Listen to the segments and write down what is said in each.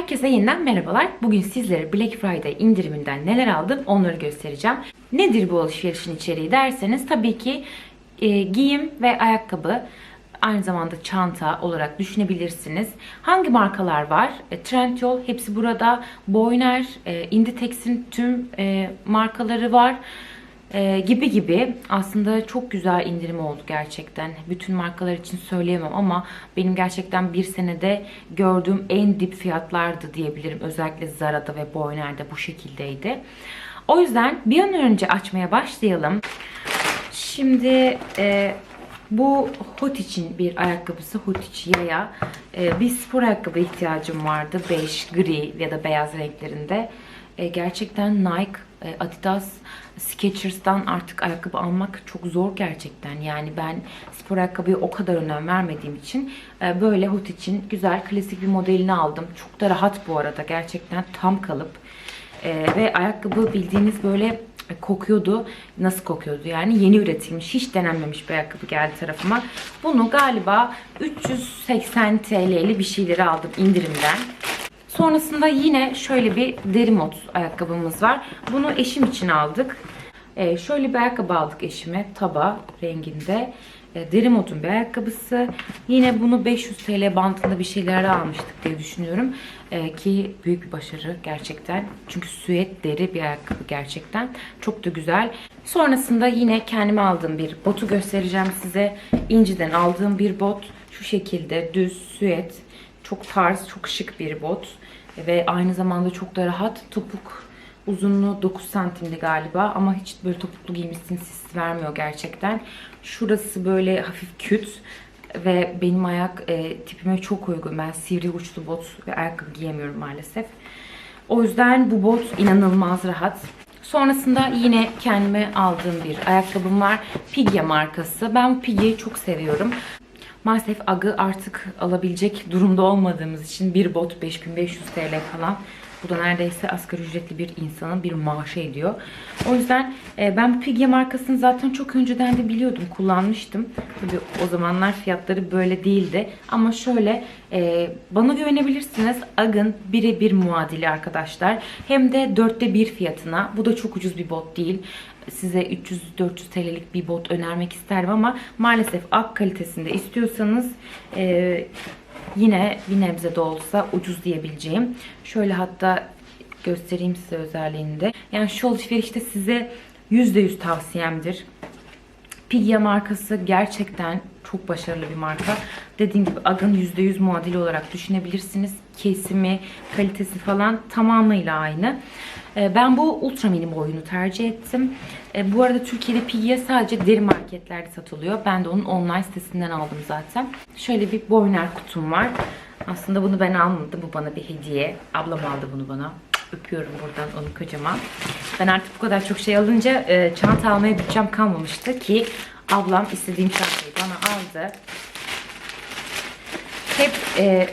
Herkese yeniden merhabalar. Bugün sizlere Black Friday indiriminden neler aldım onları göstereceğim. Nedir bu alışverişin içeriği derseniz tabii ki e, giyim ve ayakkabı aynı zamanda çanta olarak düşünebilirsiniz. Hangi markalar var? E, Trendyol hepsi burada. Boyner, e, Inditex'in tüm e, markaları var. E, gibi gibi aslında çok güzel indirim oldu gerçekten. Bütün markalar için söyleyemem ama benim gerçekten bir senede gördüğüm en dip fiyatlardı diyebilirim. Özellikle Zara'da ve Boyner'de bu şekildeydi. O yüzden bir an önce açmaya başlayalım. Şimdi e, bu hot için bir ayakkabısı hot içi yaya. E, bir spor ayakkabı ihtiyacım vardı. Beş, gri ya da beyaz renklerinde. E, gerçekten Nike, e, Adidas, Skechers'tan artık ayakkabı almak çok zor gerçekten. Yani ben spor ayakkabıya o kadar önem vermediğim için e, böyle hot için güzel klasik bir modelini aldım. Çok da rahat bu arada gerçekten tam kalıp. Ve ayakkabı bildiğiniz böyle kokuyordu. Nasıl kokuyordu yani? Yeni üretilmiş, hiç denenmemiş bir ayakkabı geldi tarafıma. Bunu galiba 380 TL'li bir şeyleri aldım indirimden. Sonrasında yine şöyle bir deri mod ayakkabımız var. Bunu eşim için aldık. Ee, şöyle bir ayakkabı aldık eşime. Taba renginde. Ee, deri modun bir ayakkabısı. Yine bunu 500 TL bandında bir şeyler almıştık diye düşünüyorum. Ee, ki büyük bir başarı gerçekten. Çünkü süet deri bir ayakkabı gerçekten. Çok da güzel. Sonrasında yine kendime aldığım bir botu göstereceğim size. İnciden aldığım bir bot. Şu şekilde düz süet. Çok tarz, çok şık bir bot. Ve aynı zamanda çok da rahat. Topuk uzunluğu 9 santimdi galiba. Ama hiç böyle topuklu giymişsin hissi vermiyor gerçekten. Şurası böyle hafif küt. Ve benim ayak e, tipime çok uygun. Ben sivri uçlu bot ve ayakkabı giyemiyorum maalesef. O yüzden bu bot inanılmaz rahat. Sonrasında yine kendime aldığım bir ayakkabım var. Pigya markası. Ben bu Pigya'yı çok seviyorum. Maalesef agı artık alabilecek durumda olmadığımız için bir bot 5500 TL falan. Bu da neredeyse asgari ücretli bir insanın bir maaşı ediyor. O yüzden e, ben bu Pigya markasını zaten çok önceden de biliyordum, kullanmıştım. Tabii o zamanlar fiyatları böyle değildi. Ama şöyle e, bana güvenebilirsiniz. Ag'ın birebir muadili arkadaşlar. Hem de dörtte bir fiyatına. Bu da çok ucuz bir bot değil size 300-400 TL'lik bir bot önermek isterim ama maalesef ak kalitesinde istiyorsanız e, yine bir nebze de olsa ucuz diyebileceğim. Şöyle hatta göstereyim size özelliğinde. Yani şu alışverişte size %100 tavsiyemdir. Pigya markası gerçekten çok başarılı bir marka. Dediğim gibi Ag'ın %100 muadili olarak düşünebilirsiniz. Kesimi, kalitesi falan tamamıyla aynı. Ee, ben bu ultra mini boyunu tercih ettim. Ee, bu arada Türkiye'de Pigya sadece deri marketlerde satılıyor. Ben de onun online sitesinden aldım zaten. Şöyle bir boyner kutum var. Aslında bunu ben almadım. Bu bana bir hediye. Ablam aldı bunu bana. Öpüyorum buradan onu kocaman. Ben artık bu kadar çok şey alınca e, çanta almaya bütçem kalmamıştı ki ablam istediğim çantayı bana aldı. Hep e,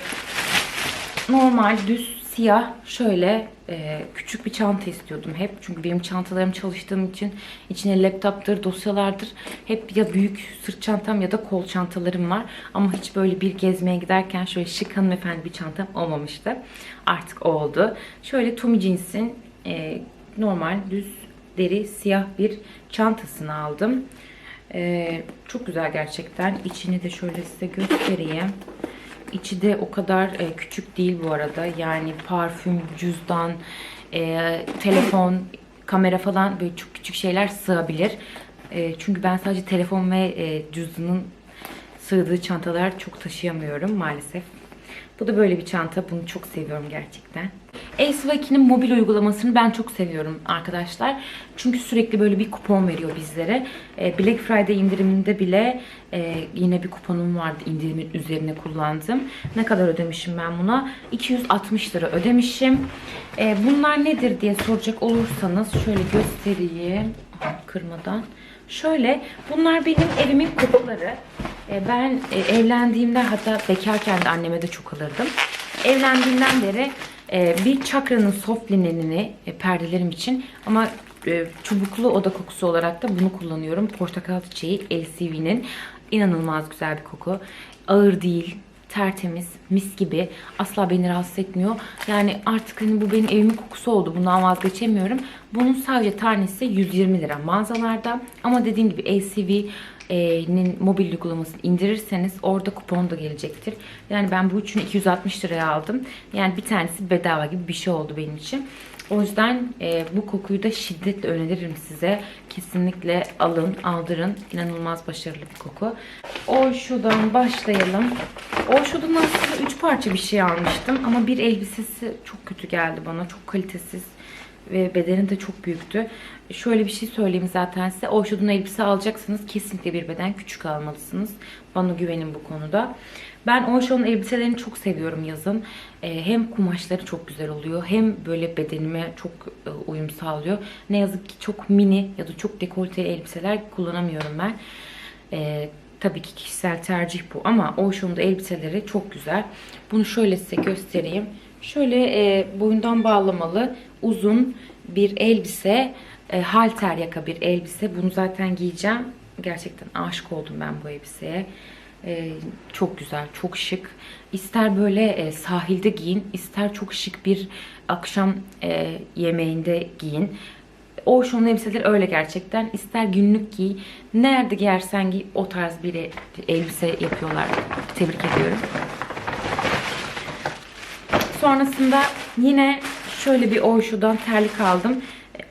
normal düz siyah şöyle e, küçük bir çanta istiyordum hep. Çünkü benim çantalarım çalıştığım için içine laptoptur, dosyalardır. Hep ya büyük sırt çantam ya da kol çantalarım var. Ama hiç böyle bir gezmeye giderken şöyle şık hanımefendi bir çantam olmamıştı. Artık oldu. Şöyle Tommy Jeans'in e, normal düz deri siyah bir çantasını aldım. E, çok güzel gerçekten. İçini de şöyle size göstereyim. İçi de o kadar e, küçük değil bu arada. Yani parfüm, cüzdan, e, telefon, kamera falan böyle çok küçük şeyler sığabilir. E, çünkü ben sadece telefon ve e, cüzdanın sığdığı çantalar çok taşıyamıyorum maalesef. Bu da böyle bir çanta. Bunu çok seviyorum gerçekten. Ace mobil uygulamasını ben çok seviyorum arkadaşlar. Çünkü sürekli böyle bir kupon veriyor bizlere. E, Black Friday indiriminde bile e, yine bir kuponum vardı indirimin üzerine kullandım. Ne kadar ödemişim ben buna? 260 lira ödemişim. E, bunlar nedir diye soracak olursanız şöyle göstereyim. Kırmadan. Şöyle bunlar benim evimin kutuları. Ben evlendiğimde hatta bekarken de anneme de çok alırdım. Evlendiğimden beri bir çakranın soft linenini perdelerim için ama çubuklu oda kokusu olarak da bunu kullanıyorum. Portakal çiçeği LCV'nin inanılmaz güzel bir koku. Ağır değil. tertemiz, mis gibi. Asla beni rahatsız etmiyor. Yani artık hani bu benim evimin kokusu oldu. Bundan vazgeçemiyorum. Bunun sadece tanesi 120 lira mağazalarda. Ama dediğim gibi ACV nin mobil uygulamasını indirirseniz orada kupon da gelecektir. Yani ben bu üçünü 260 liraya aldım. Yani bir tanesi bedava gibi bir şey oldu benim için. O yüzden e, bu kokuyu da şiddetle öneririm size. Kesinlikle alın, aldırın. İnanılmaz başarılı bir koku. Oysho'dan başlayalım. Oysho'dan aslında 3 parça bir şey almıştım. Ama bir elbisesi çok kötü geldi bana. Çok kalitesiz ve bedeni de çok büyüktü. Şöyle bir şey söyleyeyim zaten size. Oysho'dan elbise alacaksınız. Kesinlikle bir beden küçük almalısınız. Bana güvenin bu konuda. Ben Oysho'nun elbiselerini çok seviyorum yazın. Ee, hem kumaşları çok güzel oluyor hem böyle bedenime çok e, uyum sağlıyor. Ne yazık ki çok mini ya da çok dekolteli elbiseler kullanamıyorum ben. Ee, tabii ki kişisel tercih bu ama Oysho'nun da elbiseleri çok güzel. Bunu şöyle size göstereyim. Şöyle e, boyundan bağlamalı uzun bir elbise, e, halter yaka bir elbise. Bunu zaten giyeceğim. Gerçekten aşık oldum ben bu elbiseye. E, çok güzel, çok şık. İster böyle e, sahilde giyin, ister çok şık bir akşam e, yemeğinde giyin. Ocean elbiseler öyle gerçekten. İster günlük giy, nerede giyersen giy o tarz bir elbise yapıyorlar. Tebrik ediyorum. Sonrasında yine şöyle bir Oysho'dan terlik aldım.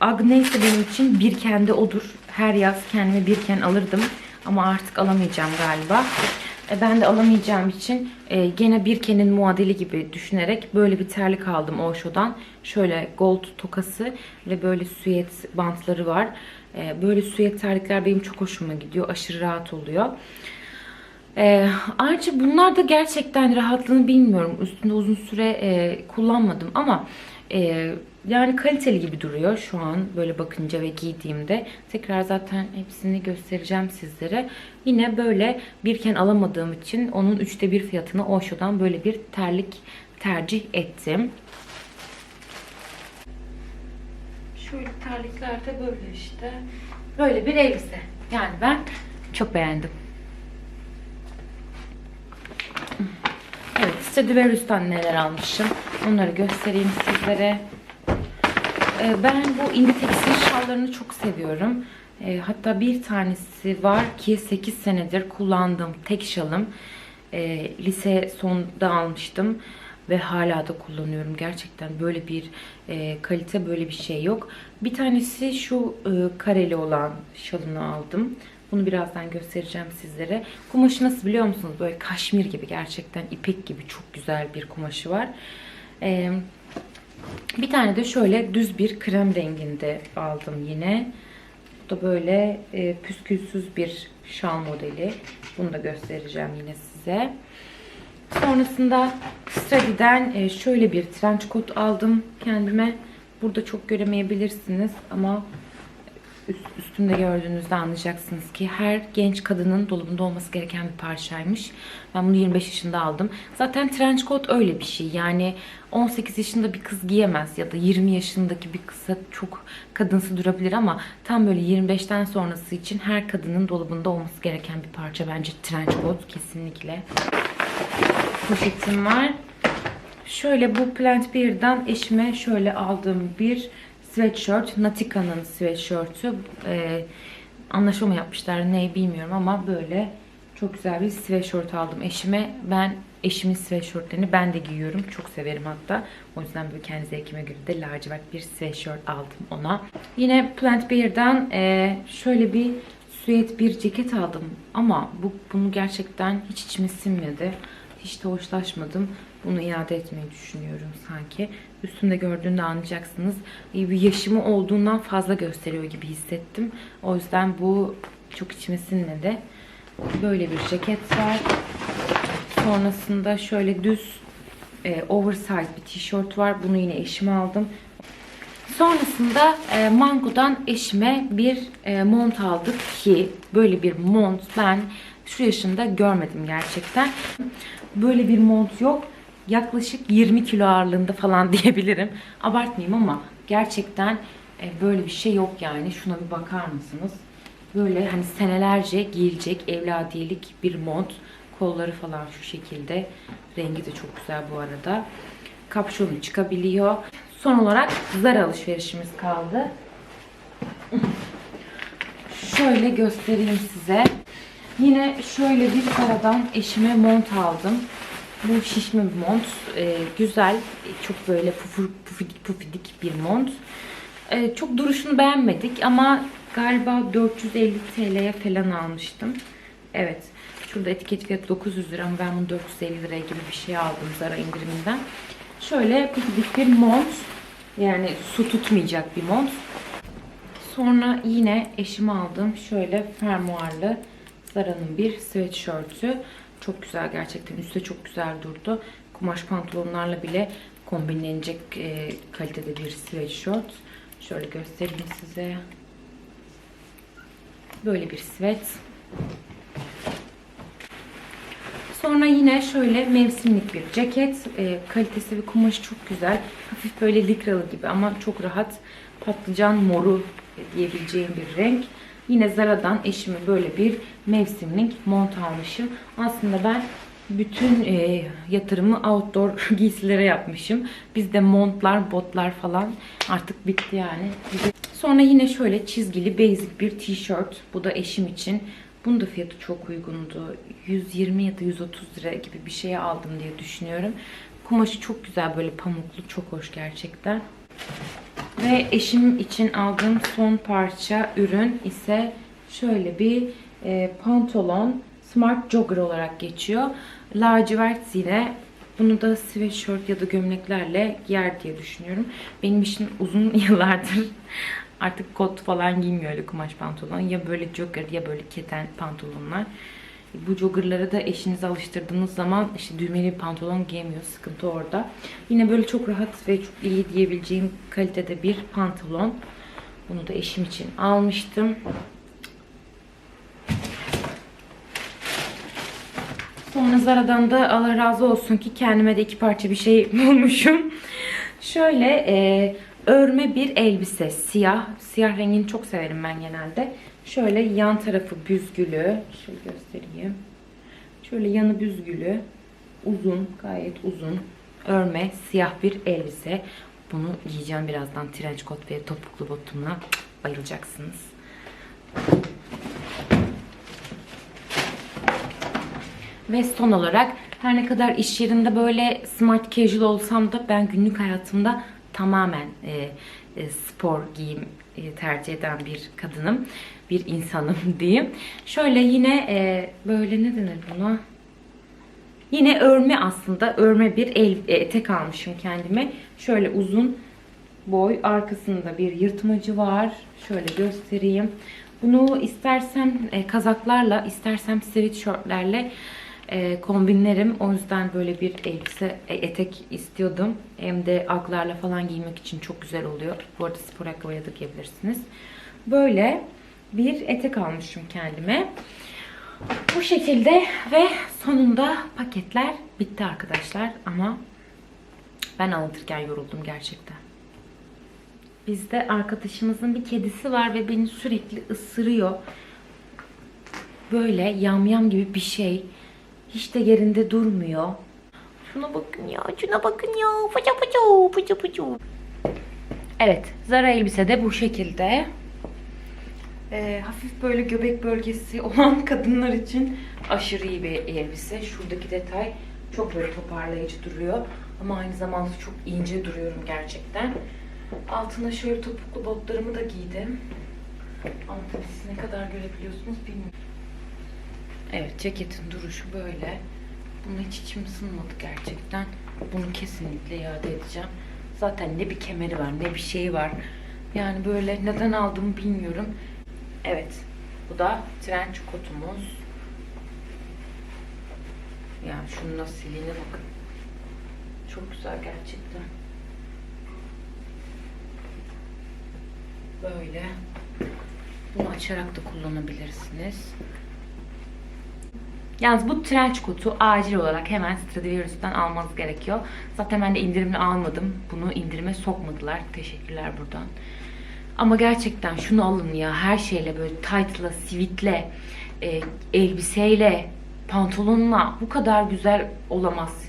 Agnes de benim için bir kendi odur. Her yaz kendime bir ken alırdım. Ama artık alamayacağım galiba. E, Ben de alamayacağım için e, gene bir kenin muadili gibi düşünerek böyle bir terlik aldım Oysho'dan. Şöyle gold tokası ve böyle süet bantları var. E, Böyle süet terlikler benim çok hoşuma gidiyor. Aşırı rahat oluyor. Ee, ayrıca bunlar da gerçekten rahatlığını bilmiyorum. Üstünde uzun süre e, kullanmadım ama e, yani kaliteli gibi duruyor şu an böyle bakınca ve giydiğimde. Tekrar zaten hepsini göstereceğim sizlere. Yine böyle birken alamadığım için onun üçte bir fiyatını Osho'dan böyle bir terlik tercih ettim. Şöyle terlikler de böyle işte. Böyle bir elbise. Yani ben çok beğendim. Evet, Stradivarius'tan neler almışım. Onları göstereyim sizlere. Ee, Ben bu Inditex'in şallarını çok seviyorum. Ee, Hatta bir tanesi var ki 8 senedir kullandığım tek şalım. Ee, Lise sonunda almıştım ve hala da kullanıyorum. Gerçekten böyle bir e, kalite böyle bir şey yok. Bir tanesi şu e, kareli olan şalını aldım. Bunu birazdan göstereceğim sizlere. Kumaşı nasıl biliyor musunuz? Böyle kaşmir gibi gerçekten ipek gibi çok güzel bir kumaşı var. Ee, bir tane de şöyle düz bir krem renginde aldım yine. Bu da böyle e, püskülsüz bir şal modeli. Bunu da göstereceğim yine size. Sonrasında e, şöyle bir trench coat aldım kendime. Burada çok göremeyebilirsiniz ama üst- üstünde gördüğünüzde anlayacaksınız ki her genç kadının dolabında olması gereken bir parçaymış. Ben bunu 25 yaşında aldım. Zaten trench coat öyle bir şey. Yani 18 yaşında bir kız giyemez ya da 20 yaşındaki bir kıza çok kadınsı durabilir ama tam böyle 25'ten sonrası için her kadının dolabında olması gereken bir parça bence trench coat kesinlikle. Poşetim var. Şöyle bu Plant Bear'dan eşime şöyle aldığım bir sweatshirt. Nautica'nın sweatshirt'ü. Ee, anlaşma mı yapmışlar ne bilmiyorum ama böyle çok güzel bir sweatshirt aldım eşime. Ben eşimin sweatshirtlerini ben de giyiyorum. Çok severim hatta. O yüzden böyle kendi zevkime göre de lacivert bir sweatshirt aldım ona. Yine Plant Bear'dan e, şöyle bir süet bir ceket aldım. Ama bu bunu gerçekten hiç içime sinmedi. Hiç de hoşlaşmadım. Bunu iade etmeyi düşünüyorum sanki. Üstünde gördüğünde anlayacaksınız. Bir yaşımı olduğundan fazla gösteriyor gibi hissettim. O yüzden bu çok içime sinmedi. Böyle bir ceket var. Sonrasında şöyle düz e, oversize bir tişört var. Bunu yine eşime aldım. Sonrasında e, Mango'dan eşime bir e, mont aldık ki böyle bir mont ben şu yaşında görmedim gerçekten. Böyle bir mont yok. Yaklaşık 20 kilo ağırlığında falan diyebilirim. Abartmayayım ama gerçekten e, böyle bir şey yok yani. Şuna bir bakar mısınız? Böyle hani senelerce giyilecek evladiyelik bir mont. Kolları falan şu şekilde. Rengi de çok güzel bu arada. Kapşonu çıkabiliyor. Son olarak Zara alışverişimiz kaldı. Şöyle göstereyim size. Yine şöyle bir Zara'dan eşime mont aldım. Bu şişme bir mont. Ee, güzel. Çok böyle pufur, pufidik pufidik bir mont. Ee, çok duruşunu beğenmedik ama galiba 450 TL'ye falan almıştım. Evet. Şurada etiket fiyatı 900 lira ama ben bunu 450 liraya gibi bir şey aldım Zara indiriminden. Şöyle pufidik bir mont. Yani su tutmayacak bir mont. Sonra yine eşime aldım. Şöyle fermuarlı Zara'nın bir sweatshirt'ü. Çok güzel gerçekten. Üstte çok güzel durdu. Kumaş pantolonlarla bile kombinlenecek e, kalitede bir sweatshirt. Şöyle göstereyim size. Böyle bir sweat. Sonra yine şöyle mevsimlik bir ceket. E, kalitesi ve kumaşı çok güzel. Hafif böyle likralı gibi ama çok rahat. Patlıcan moru diyebileceğim bir renk. Yine Zara'dan eşime böyle bir mevsimlik mont almışım. Aslında ben bütün e, yatırımı outdoor giysilere yapmışım. Bizde montlar, botlar falan artık bitti yani. Sonra yine şöyle çizgili basic bir tişört. Bu da eşim için. Bunun da fiyatı çok uygundu. 120 ya da 130 lira gibi bir şeye aldım diye düşünüyorum. Kumaşı çok güzel böyle pamuklu. Çok hoş gerçekten. Ve eşim için aldığım son parça ürün ise şöyle bir e, pantolon Smart Jogger olarak geçiyor. Lacivert yine bunu da sweatshirt ya da gömleklerle giyer diye düşünüyorum. Benim işim uzun yıllardır artık kot falan giymiyor öyle kumaş pantolon. Ya böyle jogger ya böyle keten pantolonlar. Bu joggerları da eşinize alıştırdığınız zaman işte düğmeli pantolon giyemiyor. Sıkıntı orada. Yine böyle çok rahat ve çok iyi diyebileceğim kalitede bir pantolon. Bunu da eşim için almıştım. Sonra Zara'dan da Allah razı olsun ki kendime de iki parça bir şey bulmuşum. Şöyle e, örme bir elbise. Siyah. Siyah rengini çok severim ben genelde. Şöyle yan tarafı büzgülü. Şöyle göstereyim. Şöyle yanı büzgülü. Uzun. Gayet uzun. Örme. Siyah bir elbise. Bunu giyeceğim birazdan. Trench coat ve topuklu botumla. Bayılacaksınız. Ve son olarak her ne kadar iş yerinde böyle smart casual olsam da ben günlük hayatımda tamamen e, e, spor giyim e, tercih eden bir kadınım. Bir insanım diyeyim. Şöyle yine e, böyle ne denir buna? Yine örme aslında. Örme bir el, e, etek almışım kendime. Şöyle uzun boy. Arkasında bir yırtmacı var. Şöyle göstereyim. Bunu istersem e, kazaklarla, istersem sweatshirtlerle e, kombinlerim. O yüzden böyle bir elbise, e, etek istiyordum. Hem de aklarla falan giymek için çok güzel oluyor. Bu arada spor ayakkabıya da giyebilirsiniz. Böyle bir etek almışım kendime. Bu şekilde ve sonunda paketler bitti arkadaşlar. Ama ben anlatırken yoruldum gerçekten. Bizde arkadaşımızın bir kedisi var ve beni sürekli ısırıyor. Böyle yamyam gibi bir şey. Hiç de yerinde durmuyor. Şuna bakın ya, şuna bakın ya. Fıçı fıçı, fıçı fıçı. Evet, Zara elbise de bu şekilde. Ee, hafif böyle göbek bölgesi olan kadınlar için aşırı iyi bir elbise. Şuradaki detay çok böyle toparlayıcı duruyor. Ama aynı zamanda çok ince duruyorum gerçekten. Altına şöyle topuklu botlarımı da giydim. Ama tabii siz ne kadar görebiliyorsunuz bilmiyorum. Evet ceketin duruşu böyle. Buna hiç içim ısınmadı gerçekten. Bunu kesinlikle iade edeceğim. Zaten ne bir kemeri var ne bir şey var. Yani böyle neden aldığımı bilmiyorum. Evet. Bu da trench kotumuz. Yani şunun asilliğine bakın. Çok güzel gerçekten. Böyle. Bunu açarak da kullanabilirsiniz. Yalnız bu trench kotu acil olarak hemen Stradivarius'tan almanız gerekiyor. Zaten ben de indirimli almadım. Bunu indirime sokmadılar. Teşekkürler buradan. Ama gerçekten şunu alın ya her şeyle böyle tight'la, sivitle, e, elbiseyle pantolonla bu kadar güzel olamaz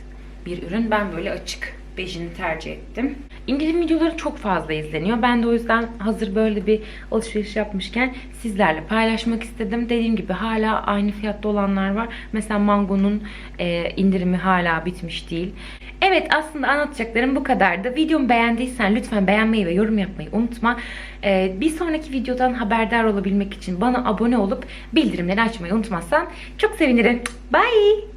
bir ürün. Ben böyle açık bejini tercih ettim. İndirim videoları çok fazla izleniyor. Ben de o yüzden hazır böyle bir alışveriş yapmışken sizlerle paylaşmak istedim. Dediğim gibi hala aynı fiyatta olanlar var. Mesela Mango'nun e, indirimi hala bitmiş değil. Evet aslında anlatacaklarım bu kadardı. Videomu beğendiysen lütfen beğenmeyi ve yorum yapmayı unutma. E, bir sonraki videodan haberdar olabilmek için bana abone olup bildirimleri açmayı unutmazsan çok sevinirim. Bye!